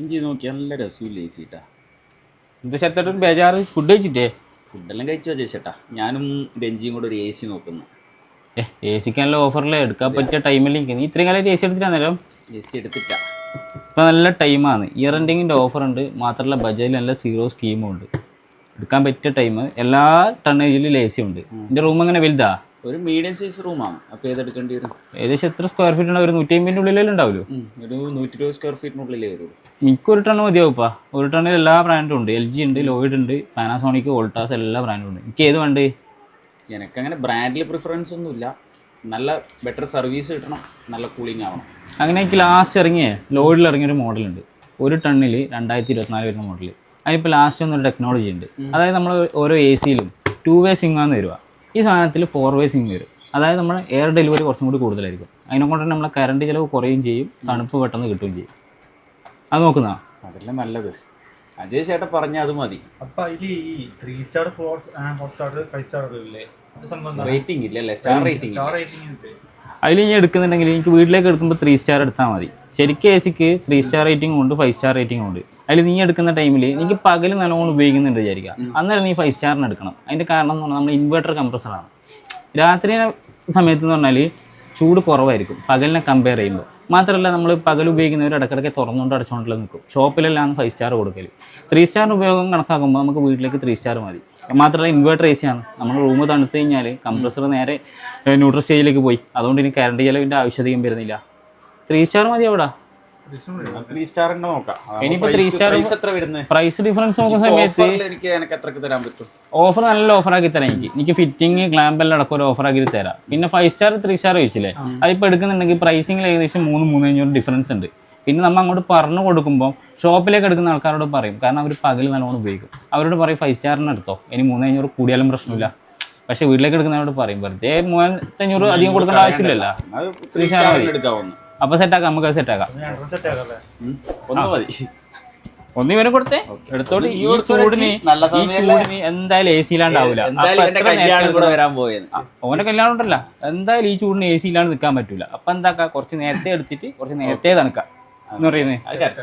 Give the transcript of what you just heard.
എഞ്ചി നോക്കി നല്ല രസമില്ല ചേച്ചിട്ടാ എന്താ ചേട്ടൻ ബേജാറ്? ഫുഡ് കഴിച്ചിട്ടേ ഫുഡെല്ലാം കഴിച്ചോ ചേച്ചിട്ടാ ഞാനും രഞ്ജിയും കൂടെ ഒരു എ സി നോക്കുന്നു. ഏ എ സിക്ക് നല്ല ഓഫറിൽ എടുക്കാൻ പറ്റിയ ടൈമിൽ നീ ഇത്രയും കാലം എ സി എടുത്തിട്ടാന്നേരം എ സി എടുത്തിട്ട ഇപ്പം നല്ല ടൈമാണ് ഇയർ എൻഡിങ്ങിന്റെ ഓഫർ ഉണ്ട്. മാത്രമല്ല ബജറ്റിൽ നല്ല സീറോ സ്കീമും ഉണ്ട്. എടുക്കാൻ പറ്റിയ ടൈം എല്ലാ ടണ്ണേജിലും എ സി ഉണ്ട് എന്റെ റൂം എങ്ങനെ? വലുതാ? ഒരു മീഡിയം സൈസ് റൂമാണ് അപ്പോൾ ഏതെടുക്കേണ്ടി വരും? ഏകദേശം എത്ര സ്ക്വയർ ഫീറ്റ് ഉണ്ടാവും ഒരു നൂറ്റി അമ്പതിന്റെ ഉള്ളിലേ ഉണ്ടാവുമല്ലോ ഒരു നൂറ്റി ഇരുപത് സ്ക്വയർ ഫീറ്റിനുള്ളിലേ വരും. എനിക്ക് ഒരു ടണ്ണ് മതിയാവുപ്പാ ഒരു ടണ്ണിൽ എല്ലാ ബ്രാൻഡും ഉണ്ട്. എൽ ജി ഉണ്ട് ലോയിഡ് ഉണ്ട് പാനാസോണിക് വോൾട്ടാസ് എല്ലാ ബ്രാൻഡും ഉണ്ട്. എനിക്ക് ഏത് വേണ്ടേ? എനിക്കങ്ങനെ ബ്രാൻഡിൽ പ്രിഫറൻസ് ഒന്നും ഇല്ല നല്ല ബെറ്റർ സർവീസ് കിട്ടണം. നല്ല കൂളിംഗ് ആവണം. അങ്ങനെ എനിക്ക് ലാസ്റ്റ് ഇറങ്ങിയ ലോയിഡിൽ ഇറങ്ങിയൊരു മോഡലുണ്ട് ഒരു ടണ്ണിൽ രണ്ടായിരത്തി ഇരുപത്തിനാല് വരുന്ന മോഡൽ അതിനിപ്പോൾ ലാസ്റ്റ് ഒന്നൊരു ടെക്നോളജി ഉണ്ട്. അതായത് നമ്മൾ ഓരോ എ സിയിലും ടു വേ സിംഗാന്ന് തരുക ഈ സാധനത്തിൽ ഫോർ വേ സിംഗ് വരും. അതായത് നമ്മൾ എയർ ഡെലിവറി കുറച്ചും കൂടി കൂടുതലായിരിക്കും. അതിനെ കൊണ്ട് തന്നെ നമ്മളെ കറണ്ട് ചിലവ് കുറയും ചെയ്യും തണുപ്പ് പെട്ടെന്ന് കിട്ടുകയും ചെയ്യും. അത് നോക്കുന്ന അതല്ല നല്ലത്. അജയ് ചേട്ടൻ പറഞ്ഞാൽ അത് മതി. അപ്പൊ അതിൽ ഈ three star four four star five star ഇല്ലേ അത് സംബന്ധം റേറ്റിംഗ് ഇല്ലല്ലേ സ്റ്റാർ റേറ്റിംഗ് സ്റ്റാർ റേറ്റിംഗ് ഉണ്ട് അതിൽ ഇനി എടുക്കുന്നുണ്ടെങ്കിൽ എനിക്ക് വീട്ടിലേക്ക് എടുക്കുമ്പോൾ ത്രീ സ്റ്റാർ എടുത്താൽ മതി. ശരിക്കും എ സിക്ക് ത്രീ സ്റ്റാർ റേറ്റിംഗ് ഉണ്ട് ഫൈവ് സ്റ്റാർ റേറ്റിംഗ് ഉണ്ട്. അതിൽ നീ എടുക്കുന്ന ടൈമിൽ എനിക്ക് പകൽ നല്ലോണം ഉപയോഗിക്കുന്നുണ്ട് വിചാരിക്കുക. അന്നേരം നീ ഫൈവ് സ്റ്റാറിന് എടുക്കണം. അതിന്റെ കാരണം എന്ന് പറഞ്ഞാൽ നമ്മൾ ഇൻവെർട്ടർ കംപ്രസറാണ് രാത്രി സമയത്ത് എന്ന് പറഞ്ഞാൽ ചൂട് കുറവായിരിക്കും. പകലിനെ കമ്പയർ ചെയ്യുമ്പോൾ. മാത്രമല്ല നമ്മൾ പകൽ ഉപയോഗിക്കുന്നവർ ഇടയ്ക്കിടയ്ക്ക് തുറന്നുകൊണ്ട് അടച്ചുകൊണ്ടുള്ള നിൽക്കും ഷോപ്പിലെല്ലാം ഫൈവ് സ്റ്റാർ കൊടുക്കൽ ത്രീ സ്റ്റാർ ഉപയോഗം കണക്കാക്കുമ്പോൾ നമുക്ക് വീട്ടിലേക്ക് ത്രീ സ്റ്റാർ മതി. മാത്രമല്ല ഇൻവേർട്ടർ എ ആണ്. നമ്മൾ റൂം തണുത്ത് കഴിഞ്ഞാൽ കംപ്രസർ നേരെ ന്യൂട്രൽ സ്റ്റേജിലേക്ക് പോയി. അതുകൊണ്ട് ഇനി കറണ്ട് ചിലവിന്റെ ആവശ്യതയും വരുന്നില്ല. ത്രീ സ്റ്റാർ മതി അവിടെ. ത്രീ സ്റ്റാറിന്റെ നോക്കാം. ഇനിയിപ്പോ ത്രീ സ്റ്റാർ എത്ര വരുന്നത് പ്രൈസ് ഡിഫറൻസ് നോക്കുന്ന സമയത്ത് എനിക്ക് എനിക്ക് എത്രക്ക് തരാൻ പറ്റും? ഓഫർ നല്ല ഓഫർ ആക്കി തരാം എനിക്ക്. എനിക്ക് ഫിറ്റിംഗ് ക്ലാമ്പ് എല്ലാം അടക്കം ഒരു ഓഫർ ആക്കി തരാം. പിന്നെ ഫൈവ് സ്റ്റാർ ത്രീ സ്റ്റാർ ചോദിച്ചില്ലേ? അതിപ്പോ എടുക്കുന്നുണ്ടെങ്കിൽ പ്രൈസിംഗിൽ ഏകദേശം മൂന്ന് മൂന്ന് അഞ്ഞൂറ് ഡിഫറൻസ് ഉണ്ട്. പിന്നെ നമ്മൾ അങ്ങോട്ട് പറഞ്ഞു കൊടുക്കുമ്പോൾ ഷോപ്പിലേക്ക് എടുക്കുന്ന ആൾക്കാരോട് പറയും. കാരണം അവർ പകൽ നല്ലോണം ഉപയോഗിക്കും. അവരോട് പറയും ഫൈവ് സ്റ്റാറിന് എടുത്തോ. ഇനി മൂന്ന് അഞ്ഞൂറ് കൂടിയാലും പ്രശ്നമില്ല. പക്ഷെ വീട്ടിലേക്ക് എടുക്കുന്നവരോട് പറയും വെറുതെ മൂവായിരത്തഞ്ഞൂറ് അധികം കൊടുക്കേണ്ട ആവശ്യമില്ലല്ലോ. ത്രീ സ്റ്റാർ എടുക്കാവുന്നു. അപ്പോൾ സെറ്റാക്കാം നമുക്ക് അത് സെറ്റാക്കാം ഒന്ന് മതി. ഒന്ന് ഇവനെ കൊടുത്തേ? എടുത്തോട്ട് ഈ ചൂടിന്? ചൂടിന് എന്തായാലും എ വരാൻ പോയത് ഓന്റെ കല്യാണം ഉണ്ടല്ല. എന്തായാലും ഈ ചൂടിന് എ സിയിലാണ് നിൽക്കാൻ പറ്റൂല. അപ്പൊ എന്താക്കാ? കുറച്ച് നേരത്തെ എടുത്തിട്ട് കുറച്ച് നേരത്തെ തണുക്കാം. എന്ന് പറയുന്നത് correct.